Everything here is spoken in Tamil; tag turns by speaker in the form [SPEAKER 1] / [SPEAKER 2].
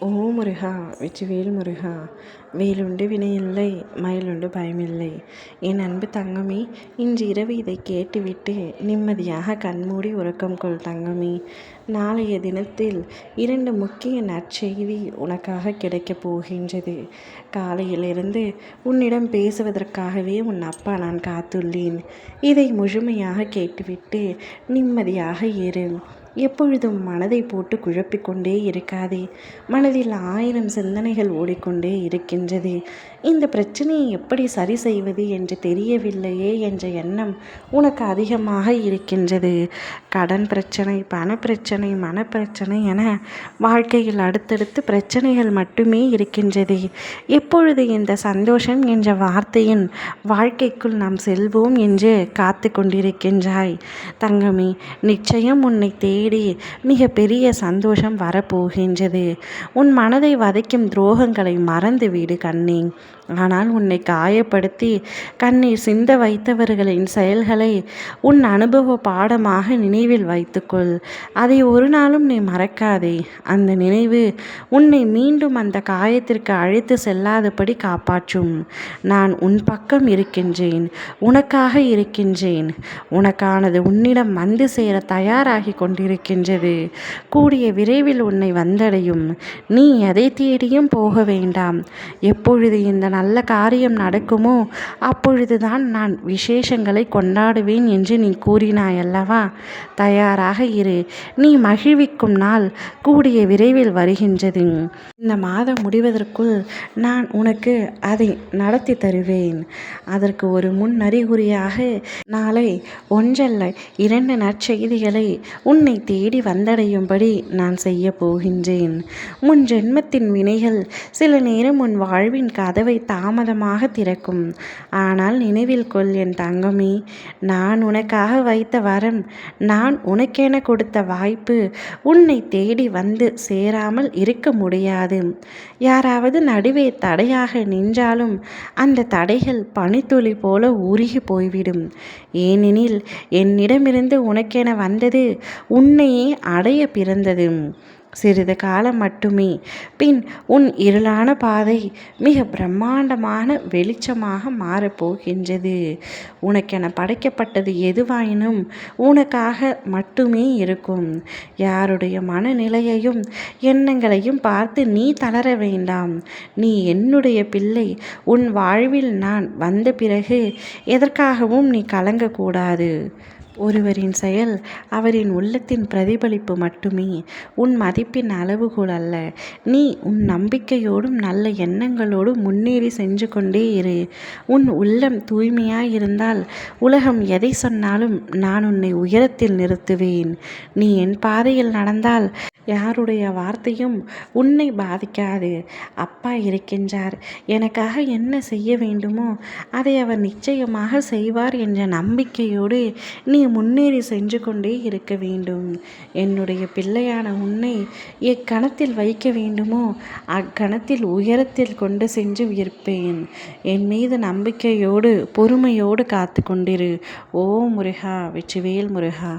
[SPEAKER 1] ஓ முருகா வெற்றிவேல் முருகா வேலுண்டு வினையில்லை மயிலுண்டு பயமில்லை. என் அன்பு தங்கமே இன்று இரவு இதை கேட்டுவிட்டு நிம்மதியாக கண்மூடி உறக்கம் கொள் தங்கமே. நாளைய தினத்தில் இரண்டு முக்கிய நற்செய்தி உனக்காக கிடைக்கப் போகின்றது. காலையிலிருந்து உன்னிடம் பேசுவதற்காகவே உன் அப்பா நான் காத்துள்ளேன். இதை முழுமையாக கேட்டுவிட்டு நிம்மதியாக இரு. எப்பொழுதும் மனதை போட்டு குழப்பிக்கொண்டே இருக்காதே. மனதில் ஆயிரம் சிந்தனைகள் ஓடிக்கொண்டே இருக்கின்றது. இந்த பிரச்சனையை எப்படி சரி செய்வது என்று தெரியவில்லையே என்ற எண்ணம் உனக்கு அதிகமாக இருக்கின்றது. கடன் பிரச்சனை பணப்பிரச்சனை மனப்பிரச்சனை என வாழ்க்கையில் அடுத்தடுத்து பிரச்சனைகள் மட்டுமே இருக்கின்றது. எப்பொழுது இந்த சந்தோஷம் என்ற வார்த்தையின் வாழ்க்கைக்குள் நாம் செல்வோம் என்று காத்து கொண்டிருக்கின்றாய் தங்கமே நிச்சயம் உன்னை தேடி மிக பெரிய சந்தோஷம் வரப்போகின்றது. உன் மனதை வதைக்கும் துரோகங்களை மறந்துவிடு கண்ணே. ஆனால் உன்னை காயப்படுத்தி கண்ணீர் சிந்த வைத்தவர்களின் செயல்களை உன் அனுபவ பாடமாக நினைவில் வைத்துக்கொள். அதை ஒரு நாளும் நீ மறக்காதே. அந்த நினைவு உன்னை மீண்டும் அந்த காயத்திற்கு அழைத்து செல்லாதபடி காப்பாற்றும். நான் உன் பக்கம் இருக்கின்றேன். உனக்காக இருக்கின்றேன். உனக்கானது உன்னிடம் வந்து சேர தயாராகி இருக்கின்றது. கூடிய விரைவில் உன்னை வந்தடையும். நீ எதை தேடியும் போக வேண்டாம். எப்பொழுது இந்த நல்ல காரியம் நடக்குமோ அப்பொழுதுதான் நான் விசேஷங்களை கொண்டாடுவேன் என்று நீ கூறினாய் அல்லவா தயாராக இரு. நீ மகிழ்விக்கும் நாள் கூடிய விரைவில் வருகின்றது. இந்த மாதம் முடிவதற்குள் நான் உனக்கு அதை நடத்தி தருவேன். அதற்கு ஒரு முன் அறிகுறியாக நாளை ஒன்றல்ல இரண்டு நற்செய்திகளை உன்னை தேடி வந்தடையும்படி நான் செய்ய போகின்றேன். முன் ஜென்மத்தின் வினைகள் சில நேரம் உன் வாழ்வின் கதவை தாமதமாக திறக்கும். ஆனால் நினைவில் கொள் என் தங்கமே நான் உனக்காக வைத்த வரம் நான் உனக்கென கொடுத்த வாய்ப்பு உன்னை தேடி வந்து சேராமல் இருக்க முடியாது. யாராவது நடுவே தடையாக நின்றாலும் அந்த தடைகள் பனித்துளி போல உருகி போய்விடும். ஏனெனில் என்னிடமிருந்து உனக்கென வந்தது உன் உன்னையே அடைய பிறந்தது சிறிது காலம் மட்டுமே. பின் உன் இருளான பாதை மிக பிரம்மாண்டமான வெளிச்சமாக மாறப்போகின்றது உனக்கென படைக்கப்பட்டது எதுவாயினும் உனக்காக மட்டுமே இருக்கும். யாருடைய மனநிலையையும் எண்ணங்களையும் பார்த்து நீ தளர வேண்டாம். நீ என்னுடைய பிள்ளை. உன் வாழ்வில் நான் வந்த பிறகு எதற்காகவும் நீ கலங்கக்கூடாது. ஒருவரின் செயல் அவரின் உள்ளத்தின் பிரதிபலிப்பு மட்டுமே. உன் மதிப்பின் அளவுகோல் அல்ல. நீ உன் நம்பிக்கையோடும் நல்ல எண்ணங்களோடும் முன்னேறி சென்று கொண்டே இரு. உன் உள்ளம் தூய்மையாயிருந்தால் உலகம் எதை சொன்னாலும் நான் உன்னை உயரத்தில் நிறுத்துவேன். நீ என் பாதையில் நடந்தால் யாருடைய வார்த்தையும் உன்னை பாதிக்காது. அப்பா இருக்கின்றார். எனக்காக என்ன செய்ய வேண்டுமோ அதை அவர் நிச்சயமாக செய்வார் என்ற நம்பிக்கையோடு நீ முன்னேறி சென்று கொண்டே இருக்க வேண்டும். என்னுடைய பிள்ளையான உன்னை எக்கணத்தில் வைக்க வேண்டுமோ அக்கணத்தில் உயரத்தில் கொண்டு சென்று விற்பேன். என் மீது நம்பிக்கையோடு பொறுமையோடு காத்து கொண்டிரு. ஓ முருகா வெற்றிவேல் முருகா.